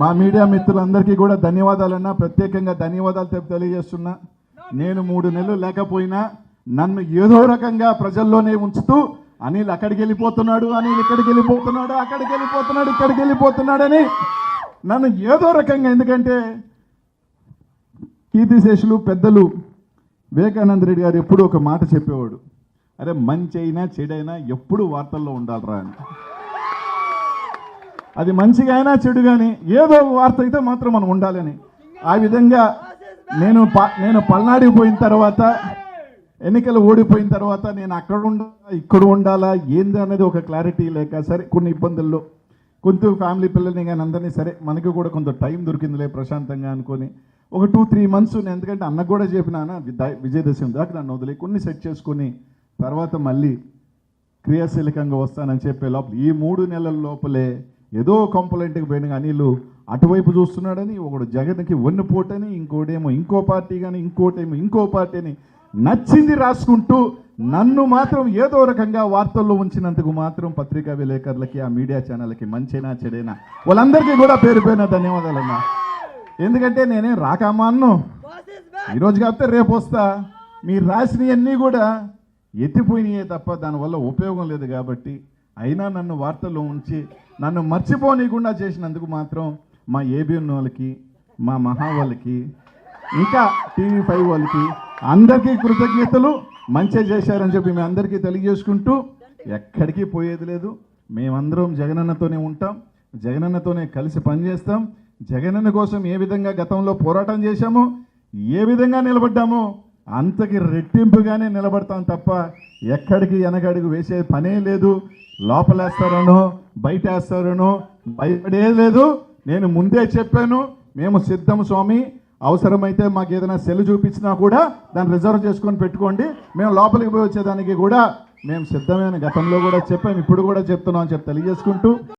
మా మీడియా మిత్రులందరికీ కూడా ధన్యవాదాలన్నా. ప్రత్యేకంగా ధన్యవాదాలు తెలియజేస్తున్నా. నేను మూడు నెలలు లేకపోయినా నన్ను ఏదో రకంగా ప్రజల్లోనే ఉంచుతూ అనిల్ అక్కడికి వెళ్ళిపోతున్నాడు అనిల్ ఇక్కడికి వెళ్ళిపోతున్నాడు అక్కడికి వెళ్ళిపోతున్నాడు ఇక్కడికి వెళ్ళిపోతున్నాడని నన్ను ఏదో రకంగా ఎందుకంటే కీర్తిశేషులు పెద్దలు వివేకానంద రెడ్డి గారు ఎప్పుడు ఒక మాట చెప్పేవాడు. అరే మంచి అయినా చెడైనా ఎప్పుడు వార్తల్లో ఉండాలిరా అని. అది మంచిగా అయినా చెడు కానీ ఏదో వార్త అయితే మాత్రం మనం ఉండాలని. ఆ విధంగా నేను ప- నేను పల్నాడికి పోయిన తర్వాత ఎన్నికలు ఓడిపోయిన తర్వాత నేను అక్కడ ఉండాలా ఇక్కడ ఉండాలా ఏంది అనేది ఒక క్లారిటీ లేక సరే కొన్ని ఇబ్బందుల్లో. కొంత ఫ్యామిలీ పిల్లల్ని కానీ అందరినీ సరే మనకి కూడా కొంత టైం దొరికిందిలే ప్రశాంతంగా అనుకొని. ఒక టూ త్రీ మంత్స్ నేను ఎందుకంటే అన్నకు కూడా చెప్పినాను విజయదశమి దాకా నన్ను వదిలే కొన్ని సెట్ చేసుకొని తర్వాత మళ్ళీ క్రియాశీలకంగా వస్తానని చెప్పే లోపల ఈ మూడు నెలల లోపలే ఏదో కంప్లైంట్కి పోయిన అనిలు అటువైపు చూస్తున్నాడని ఒకడు జగన్కి వన్నుపోటని ఇంకోటేమో ఇంకో పార్టీ కానీ ఇంకోటేమో ఇంకో పార్టీ అని నచ్చింది రాసుకుంటూ నన్ను మాత్రం ఏదో రకంగా వార్తల్లో ఉంచినందుకు మాత్రం పత్రికా విలేకరులకి ఆ మీడియా ఛానల్కి మంచినా చెడైనా? వాళ్ళందరికీ కూడా పేరుపోయిన ధన్యవాదాలన్నా ఎందుకంటే నేనేం రాకమ్మా అన్ను ఈరోజు కాకపోతే రేపు వస్తా. మీరు రాసినవన్నీ కూడా ఎత్తిపోయినాయే తప్ప దానివల్ల ఉపయోగం లేదు కాబట్టి అయినా నన్ను వార్తల్లో ఉంచి నన్ను మర్చిపోనీయకుండా చేసినందుకు మాత్రం మా ఏబిఎన్ వాళ్ళకి మా మహా వాళ్ళకి ఇంకా టీవీ ఫైవ్ వాళ్ళకి అందరికీ కృతజ్ఞతలు. మంచిగా చేశారని చెప్పి మీ అందరికీ తెలియజేసుకుంటూ ఎక్కడికి పోయేది లేదు. మేమందరం జగనన్నతోనే ఉంటాం. జగనన్నతోనే కలిసి పనిచేస్తాం. జగనన్న కోసం ఏ విధంగా గతంలో పోరాటం చేశామో ఏ విధంగా నిలబడ్డామో అంతకి రెట్టింపుగానే నిలబడతాం తప్ప ఎక్కడికి వెనకడుగు వేసే పనే లేదు. లోపలేస్తారనో బయట వేస్తారనో భయపడే లేదు. నేను ముందే చెప్పాను మేము సిద్ధం స్వామి. అవసరమైతే మాకు ఏదైనా సెల్ చూపించినా కూడా దాన్ని రిజర్వ్ చేసుకొని పెట్టుకోండి. మేము లోపలికి పోయి వచ్చేదానికి కూడా మేము సిద్ధమైన గతంలో కూడా చెప్పాము ఇప్పుడు కూడా చెప్తున్నాం అని చెప్పి తెలియజేసుకుంటూ